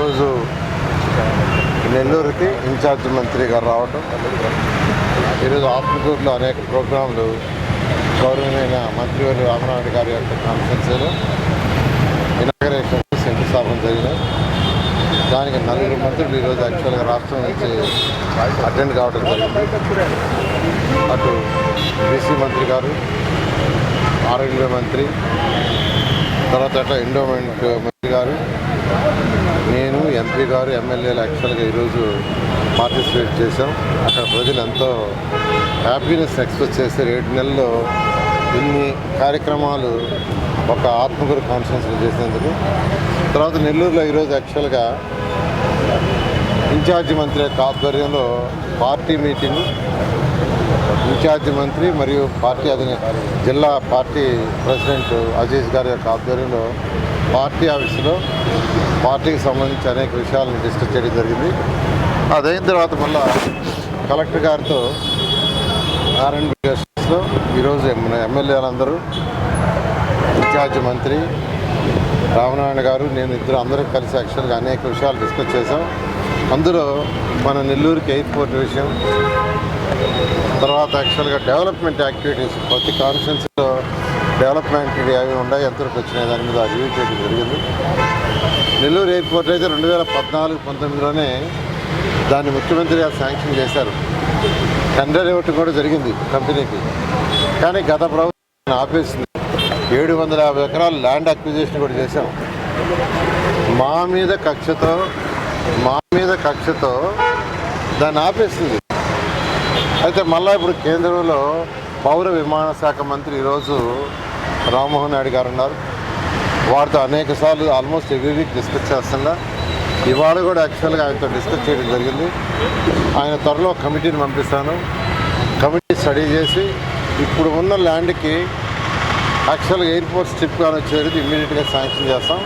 ఈరోజు నెల్లూరుకి ఇన్ఛార్జ్ మంత్రి గారు రావటం. ఈరోజు ఆత్మకూరులో అనేక ప్రోగ్రాంలు గౌరవమైన మంత్రివర్యులు రామనాయుడు గారి యొక్క కాన్ఫరెన్స్లో ఇనాగరేషన్ శంకుస్థాపన జరిగినాయి. దానికి నలుగురు మంత్రులు ఈరోజు యాక్చువల్గా రాష్ట్రం నుంచి అటెండ్ కావడం జరిగింది. అటు బీసీ మంత్రి గారు ఆరోగ్య మంత్రి తర్వాత అట్లా ఎండోమెంట్ మంత్రి గారు నేను ఎంపీ గారు ఎమ్మెల్యేలు యాక్చువల్గా ఈరోజు పార్టిసిపేట్ చేశాం. అక్కడ ప్రజలు ఎంతో హ్యాపీనెస్ ఎక్స్ప్రెస్ చేశారు. ఏడు నెలల్లో ఇన్ని కార్యక్రమాలు ఒక ఆత్మగురు కాన్ఫరెన్స్లో చేసినందుకు. తర్వాత నెల్లూరులో ఈరోజు యాక్చువల్గా ఇన్ఛార్జి మంత్రి యొక్క ఆధ్వర్యంలో పార్టీ మీటింగ్ ఇన్ఛార్జి మంత్రి మరియు పార్టీ అధినేత జిల్లా పార్టీ ప్రెసిడెంట్ అజీజ్ గారి యొక్క ఆధ్వర్యంలో పార్టీ ఆఫీసులో పార్టీకి సంబంధించి అనేక విషయాలను డిస్కస్ చేయడం జరిగింది. అదైన తర్వాత మళ్ళా కలెక్టర్ గారితో ఆర్ఎండ్ గెస్ట్స్లో ఈరోజు ఎమ్మెల్యేలందరూ ఇన్ఛార్జి మంత్రి రామనారాయణ గారు నేను ఇద్దరు అందరూ కలిసి యాక్చువల్గా అనేక విషయాలు డిస్కస్ చేశాం. అందులో మన నెల్లూరుకి ఎయిర్పోర్ట్ విషయం తర్వాత యాక్చువల్గా డెవలప్మెంట్ యాక్టివిటీస్ ప్రతి కాన్ఫరెన్స్లో డెవలప్మెంట్ అవి ఉన్నాయి ఎంతవరకు వచ్చినాయి దాని మీద రివ్యూ చేయడం జరిగింది. నెల్లూరు ఎయిర్పోర్ట్ అయితే రెండు వేల పద్నాలుగు పంతొమ్మిదిలోనే దాన్ని ముఖ్యమంత్రి గారు శాంక్షన్ చేశారు. టెండర్ ఇవ్వటం కూడా జరిగింది కంపెనీకి. కానీ గత ప్రభుత్వం ఆపేసింది. ఏడు వందల యాభై ఎకరాలు ల్యాండ్ అక్విజిషన్ కూడా చేశాం. మా మీద కక్షతో మా మీద కక్షతో దాన్ని ఆపేసింది. అయితే మళ్ళీ ఇప్పుడు కేంద్రంలో పౌర విమాన శాఖ మంత్రి ఈరోజు రామ్మోహన్ నాయుడు గారు ఉన్నారు. వారితో అనేక సార్లు ఆల్మోస్ట్ ఎవ్రీ వీక్ డిస్కస్ చేస్తున్నా ఇవాళ కూడా యాక్చువల్గా ఆయనతో డిస్కస్ చేయడం జరిగింది. ఆయన త్వరలో కమిటీని పంపిస్తాను. కమిటీ స్టడీ చేసి ఇప్పుడు ఉన్న ల్యాండ్కి యాక్చువల్గా ఎయిర్పోర్ట్ స్ట్రిప్ కానీ వచ్చేది ఇమ్మీడియట్గా శాంక్షన్ చేస్తాం.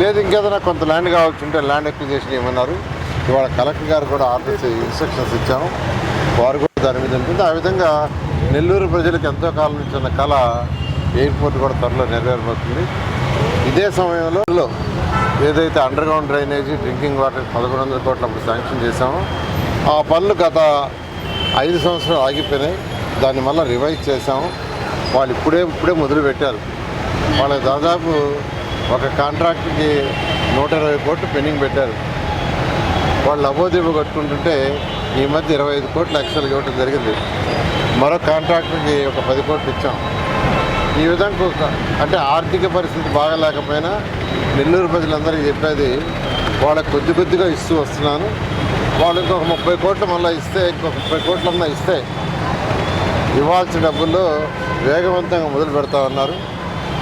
లేదు ఇంకేదైనా కొంత ల్యాండ్ కావచ్చు ఉంటే ల్యాండ్ అక్విజేషన్ ఏమన్నారు. ఇవాళ కలెక్టర్ గారు కూడా ఆర్డర్స్ ఇన్స్ట్రక్షన్స్ ఇచ్చాము. వారు కూడా దాని మీద ఉంటుంది. ఆ విధంగా నెల్లూరు ప్రజలకు ఎంతో కాలం నుంచి ఉన్న కళ ఎయిర్పోర్ట్ కూడా త్వరలో నెరవేరబోతుంది. ఇదే సమయంలో ఏదైతే underground drainage drinking water పదకొండు వందల కోట్లు అప్పుడు శాంక్షన్ చేశామో ఆ పనులు గత ఐదు సంవత్సరాలు ఆగిపోయినాయి. దాన్ని మళ్ళీ రివైజ్ చేశాము. వాళ్ళు ఇప్పుడే ఇప్పుడే మొదలు పెట్టారు. వాళ్ళకి దాదాపు ఒక కాంట్రాక్ట్కి నూట ఇరవై కోట్లు పెండింగ్ పెట్టారు. వాళ్ళు లబోదీబు కట్టుకుంటుంటే ఈ మధ్య ఇరవై ఐదు కోట్లు లక్షలు ఇవ్వటం జరిగింది. మరో కాంట్రాక్టర్కి ఒక పది కోట్లు ఇచ్చాం. ఈ విధంగా ఒక- అంటే ఆర్థిక పరిస్థితి బాగా లేకపోయినా నెల్లూరు ప్రజలందరికీ చెప్పేది వాళ్ళకి కొద్ది కొద్దిగా ఇస్తూ వస్తున్నాను. వాళ్ళు ఇంకొక ముప్పై కోట్లు మళ్ళీ ఇస్తే ఇంకొక ముప్పై కోట్లన్నా ఇస్తే ఇవ్వాల్సిన డబ్బుల్లో వేగవంతంగా మొదలు పెడతా ఉన్నారు.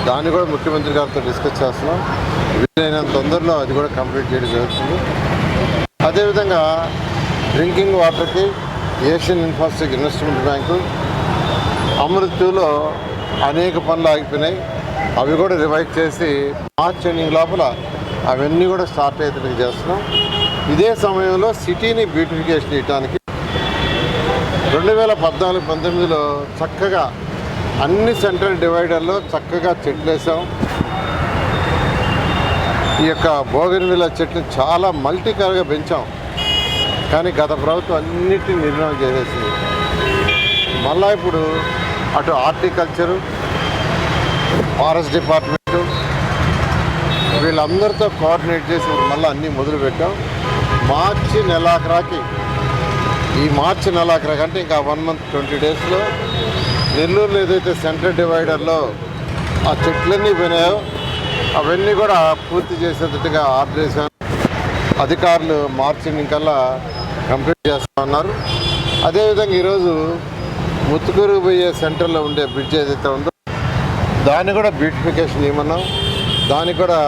దాన్ని కూడా ముఖ్యమంత్రి గారితో డిస్కస్ చేస్తున్నాం. వీలైనంత తొందరలో అది కూడా కంప్లీట్ చేయడం జరుగుతుంది. అదేవిధంగా డ్రింకింగ్ వాటర్కి ఏషియన్ ఇన్ఫ్రాస్ట్రక్చర్ ఇన్వెస్ట్మెంట్ బ్యాంకు అమృత్తులో అనేక పనులు ఆగిపోయినాయి. అవి కూడా రివైవ్ చేసి మార్చ్ ఎండింగ్ లోపల అవన్నీ కూడా స్టార్ట్ అయ్యేటట్టు చేస్తున్నాం. ఇదే సమయంలో సిటీని బ్యూటిఫికేషన్ చేయడానికి రెండు వేల పద్నాలుగు పంతొమ్మిదిలో చక్కగా అన్ని సెంట్రల్ డివైడర్లో చక్కగా చెట్లు వేసాం. ఈ యొక్క బోగన్విల చెట్లు చాలా మల్టీ కలర్గా పెంచాం. కానీ గత ప్రభుత్వం అన్నిటిని నిర్ణయం చేసేసింది. మళ్ళా ఇప్పుడు అటు హార్టికల్చరు ఫారెస్ట్ డిపార్ట్మెంటు వీళ్ళందరితో కోఆర్డినేట్ చేసి మళ్ళీ అన్నీ మొదలుపెట్టాం. మార్చి నెలాఖరాకి ఈ మార్చి నెలాఖరాకి అంటే ఇంకా వన్ మంత్ ట్వంటీ డేస్లో నెల్లూరులో ఏదైతే సెంట్రల్ డివైడర్లో ఆ చెట్లన్నీ పోయినాయో అవన్నీ కూడా పూర్తి చేసేటట్టుగా ఆర్డర్ చేశాను అధికారులు మార్చి ఇంకల్లా కంప్లీట్ చేస్తామన్నారు అదేవిధంగా ఈరోజు ముత్తుకూరు పోయే సెంటర్లో ఉండే బ్రిడ్జ్ ఏదైతే ఉందో దాన్ని కూడా బ్యూటిఫికేషన్ ఇవ్వమన్నాం. దాన్ని కూడా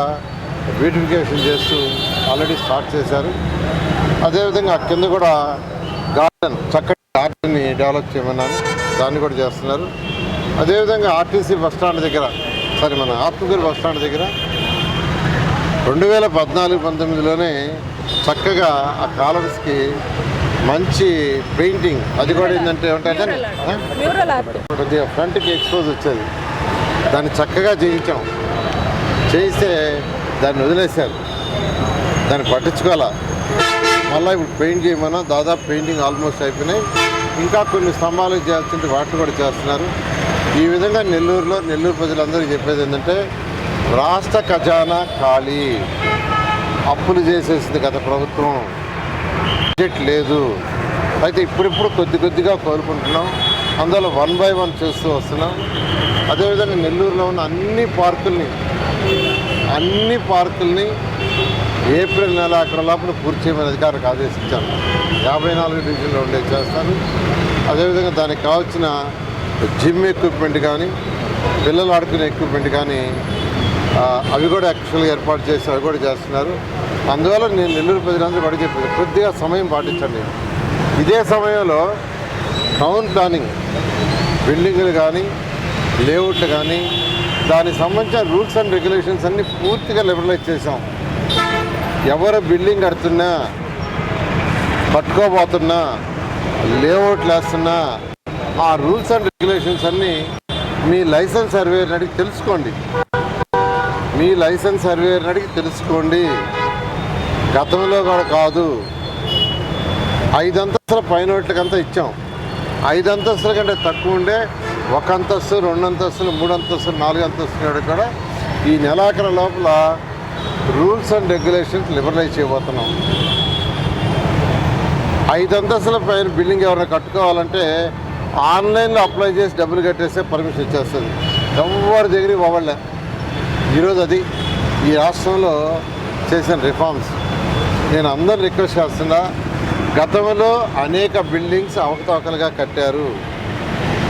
బ్యూటిఫికేషన్ చేస్తూ ఆల్రెడీ స్టార్ట్ చేశారు. అదేవిధంగా ఆ కింద కూడా గార్డెన్ చక్కటి గార్డెన్ని డెవలప్ చేయమన్నాను. దాన్ని కూడా చేస్తున్నారు. అదేవిధంగా ఆర్టీసీ బస్ స్టాండ్ దగ్గర సారీ మన ఆత్మకూరు బస్ స్టాండ్ దగ్గర రెండు వేల పద్నాలుగు పంతొమ్మిదిలోనే చక్కగా ఆ కాలర్స్కి మంచి పెయింటింగ్. అది కూడా ఏంటంటే ఏమంటే ఆర్ట్ కొద్దిగా ఫ్రంట్కి ఎక్స్పోజ్ వచ్చేది. దాన్ని చక్కగా చేయించాం. చేయిస్తే దాన్ని వదిలేశారు. దాన్ని పట్టించుకోవాలా? మళ్ళీ ఇప్పుడు పెయింట్ చేయమన్నా దాదాపు పెయింటింగ్ ఆల్మోస్ట్ అయిపోయినాయి. ఇంకా కొన్ని స్తంభాలు చేయాల్సింటే వాటిని కూడా చేస్తున్నారు. ఈ విధంగా నెల్లూరులో నెల్లూరు ప్రజలందరికీ చెప్పేది ఏంటంటే రాష్ట్ర ఖజానా ఖాళీ. అప్పులు చేసేసింది గత ప్రభుత్వం. బడ్జెట్ లేదు. అయితే ఇప్పుడిప్పుడు కొద్ది కొద్దిగా కోరుకుంటున్నాం. అందులో వన్ బై వన్ చేస్తూ వస్తున్నాం. అదేవిధంగా నెల్లూరులో ఉన్న అన్ని పార్కుల్ని అన్ని పార్కుల్ని ఏప్రిల్ నెల అక్కడ లోపల పూర్తి చేయమని అధికారికి ఆదేశించాను. యాభై నాలుగు డివిజన్లో ఉండే చేస్తాను. అదేవిధంగా దానికి కావాల్సిన జిమ్ ఎక్విప్మెంట్ కానీ పిల్లలు ఆడుకునే ఎక్విప్మెంట్ కానీ అవి కూడా యాక్చువల్గా ఏర్పాటు చేసి అవి కూడా చేస్తున్నారు. అందువల్ల నేను నెల్లూరు ప్రజలందరూ కూడా చెప్పేది కొద్దిగా సమయం పాటించండి. ఇదే సమయంలో టౌన్ ప్లానింగ్ బిల్డింగ్లు కానీ లేఅవుట్లు కానీ దానికి సంబంధించిన రూల్స్ అండ్ రెగ్యులేషన్స్ అన్ని పూర్తిగా లిబరలైజ్ చేసాం ఎవరు బిల్డింగ్ కడుతున్నా పట్టుకోబోతున్నా లేఅవుట్లు వేస్తున్నా ఆ రూల్స్ అండ్ రెగ్యులేషన్స్ అన్నీ మీ లైసెన్స్ సర్వేర్ని అడిగి తెలుసుకోండి. మీ లైసెన్స్ సర్వేర్ని అడిగి తెలుసుకోండి. గతంలో కూడా కాదు. ఐదు అంతస్తుల పైన వాటికంతా ఇచ్చాం. ఐదు అంతస్తుల కంటే తక్కువ ఉండే ఒక అంతస్తు రెండు అంతస్తులు మూడు అంతస్తులు నాలుగు అంతస్తులు కూడా ఈ నెలాఖరు లోపల రూల్స్ అండ్ రెగ్యులేషన్స్ లిబరలైజ్ చేయబోతున్నాం. ఐదు అంతస్తుల పైన బిల్డింగ్ ఎవరైనా కట్టుకోవాలంటే ఆన్లైన్లో అప్లై చేసి డబ్బులు కట్టేస్తే పర్మిషన్ ఇచ్చేస్తుంది. ఎవరి దగ్గరికి ఇవ్వలే ఈరోజు అది ఈ రాష్ట్రంలో చేసిన రిఫార్మ్స్. నేను అందరు రిక్వెస్ట్ చేస్తున్నా గతంలో అనేక బిల్డింగ్స్ అవకతవకలుగా కట్టారు.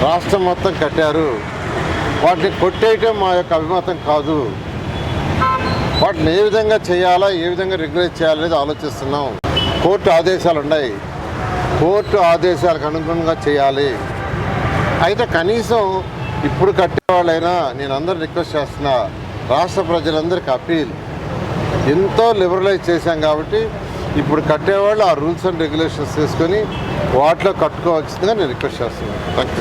రాష్ట్రం మొత్తం కట్టారు. వాటిని కొట్టేయటం మా యొక్క అభిమతం కాదు. వాటిని ఏ విధంగా చేయాలా ఏ విధంగా రెగ్యులేట్ చేయాలనేది ఆలోచిస్తున్నాం. కోర్టు ఆదేశాలు ఉన్నాయి. కోర్టు ఆదేశాలకు అనుగుణంగా చేయాలి. అయితే కనీసం ఇప్పుడు కట్టేవాళ్ళైనా నేను అందరు రిక్వెస్ట్ చేస్తున్నా. రాష్ట్ర ప్రజలందరికీ అపీల్ ఎంతో లిబరలైజ్ చేశాం కాబట్టి ఇప్పుడు కట్టేవాళ్ళు ఆ రూల్స్ అండ్ రెగ్యులేషన్స్ తీసుకొని వాటిలో కట్టుకోవాల్సిందిగా నేను రిక్వెస్ట్ చేస్తున్నాను. Thank you